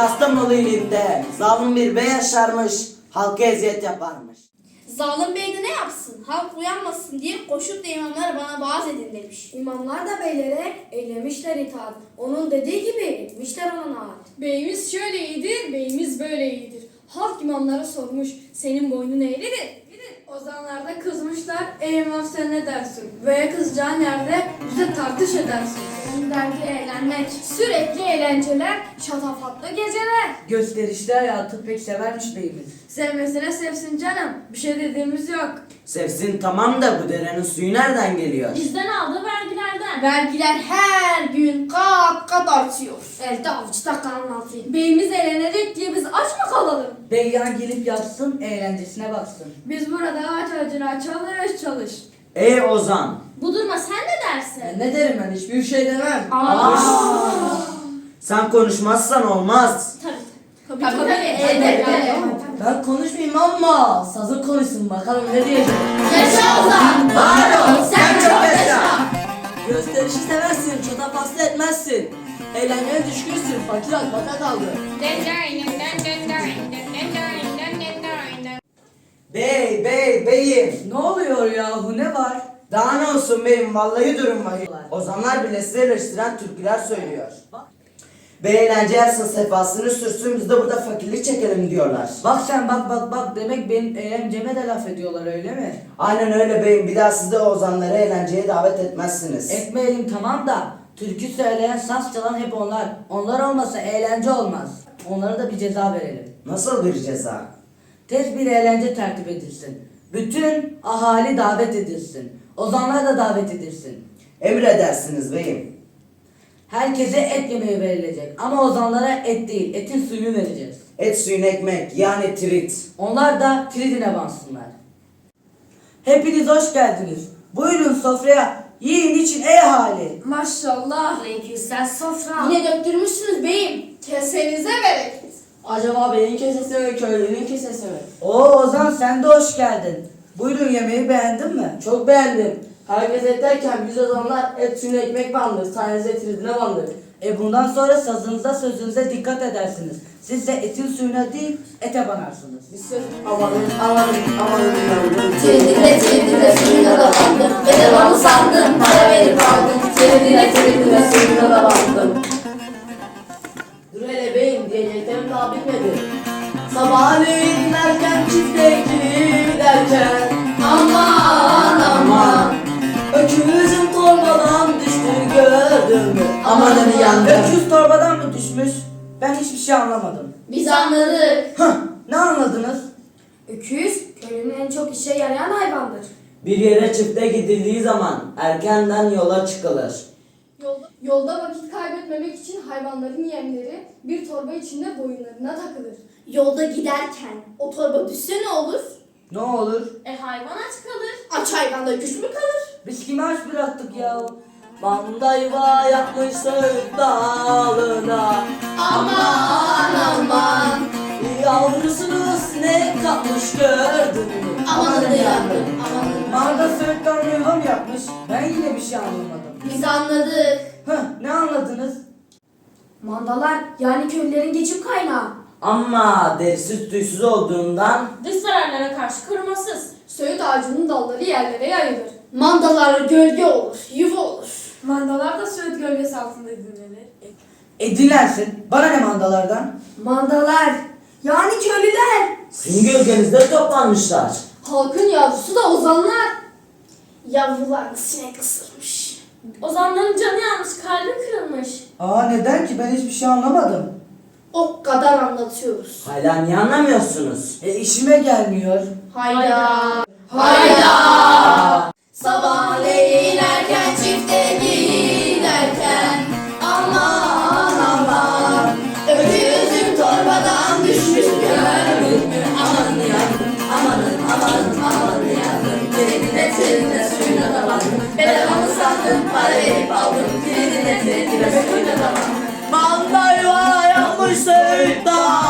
Kastamonu ilinde zalim bir bey yaşarmış, halka eziyet yaparmış. Zalim bey de ne yapsın? Halk uyanmasın diye koşup da imamlar bana vaaz edin demiş. İmamlar da beylere eylemişler itaat. Onun dediği gibi etmişler ona naat. Beyimiz şöyle iyidir, beyimiz böyle iyidir. Halk imamlara sormuş, senin boynun eğridir. Ozanlar da kızmışlar, ey imam sen ne dersin? Veya kızacağın yerde bize tartış edersin. Onun derdi eğlenmek, sürekli eğlenceler, şatafatlı geceler. Gösterişli hayatı pek severmiş beyimiz. Sevmesine sevsin canım, bir şey dediğimiz yok. Sevsin tamam da bu derenin suyu nereden geliyor? Bizden aldığı vergilerden. Vergiler her gün kat kat artıyor. Elde avuçta kalmaz. Beyimiz eğlenecek diye biz aç mı kalalım? Bey yan gelip yatsın, eğlencesine baksın. Biz burada ağaç ağacına çalış çalış. Ey Ozan! Bu duruma sen ne dersin? Ben ne derim ben hiçbir şey demem. Sen konuşmazsan olmaz. Tabii tabii. tabii, elbette. Ben konuşmayayım ama sazı konuşsun bakalım ne diyecek. Yaşa Ozan! Var ol, sen çok yaşa! Gösterişi seversin, çata pasta etmezsin. Eğlenceye düşkünsün, fakir akbaka kaldı. Bey, beyim! Ne oluyor yahu ne var? Daha ne olsun beyim, vallahi durum vahim. Ozanlar bile sizi eleştiren türküler söylüyor. Bey eğlence yapsın, sefasını sürsün, biz de burada fakirlik çekelim diyorlar. Bak sen bak bak bak demek benim eğlenceme de laf ediyorlar öyle mi? Aynen öyle beyim, bir daha siz de Ozanları eğlenceye davet etmezsiniz. Etmeyelim tamam da türkü söyleyen, saz çalan hep onlar. Onlar olmasa eğlence olmaz. Onlara da bir ceza verelim. Nasıl bir ceza? Tez bir eğlence tertip edilsin. Bütün ahali davet edilsin. Ozanlar da davet edilsin. Emredersiniz beyim. Herkese et yemeği verilecek. Ama ozanlara et değil, etin suyunu vereceğiz. Et suyun ekmek, yani trit. Onlar da tridine bansınlar. Hepiniz hoş geldiniz. Buyurun sofraya. Yiyin için ey ahali. Maşallah. Renklisel sofra. Yine döktürmüşsünüz beyim. Kesenize bereket. Acaba beyin kesesi mi, köylünün kesesi mi? Oo Ozan sen de hoş geldin. Buyurun yemeği beğendin mi? Çok beğendim. Herkes et derken biz ozanlar et suyuna ekmek bandır, tanesi tridine bandır. E bundan sonra sazınıza sözünüze dikkat edersiniz. Siz de etin suyuna değil, ete banarsınız. Biz söz... Amanın, amanın, amanın, amanın. Tridine tridine suyuna da bandım. Bedavamı sandım para verip giderken Aman aman Öküzüm torbadan düştü gördün mü? Amanın yandım. Öküz torbadan mı düşmüş? Ben hiçbir şey anlamadım. Biz anladık. Hah ne anladınız? Öküz, köyün en çok işe yarayan hayvandır. Bir yere çifte gidildiği zaman erkenden yola çıkılır. Yolda, yolda vakit kaybetmemek için hayvanların yemleri bir torba içinde boyunlarına takılır. Yolda giderken o torba düşse ne olur? Ne olur? E hayvan aç kalır. Aç hayvanda güç mü kalır? Biz kime aç bıraktık ya? Banda yuva yapmış söğüt dalına Aman aman. Yavrusunu sinek kapmış gördün mü? Amanın yandım. Yuva mı yapmış? Ben yine bir şey anlamadım. Biz anladık. Hah ne anladınız? Mandalar yani köylülerin geçim kaynağı. Ama derisiz tüysüz olduğundan Dış zararlara karşı korumasız. Söğüt ağacının dalları yerlere yayılır. Mandalar gölge olur, yuva olur. Mandalar da söğüt gölgesi altında dinlenir. E dinlensin. Bana ne mandalardan? Mandalar yani köylüler. sizin gölgenizde toplanmışlar. Halkın yavrusu da ozanlar. Yavrularını sinek ısırmış. Ozanların canı yanmış, kalbi kırılmış. Aa neden ki? Ben hiçbir şey anlamadım. O kadar anlatıyoruz. Hala niye anlamıyorsunuz? E işime gelmiyor. Hayda. Hayda. Sabahleyin aldım Tridine tridine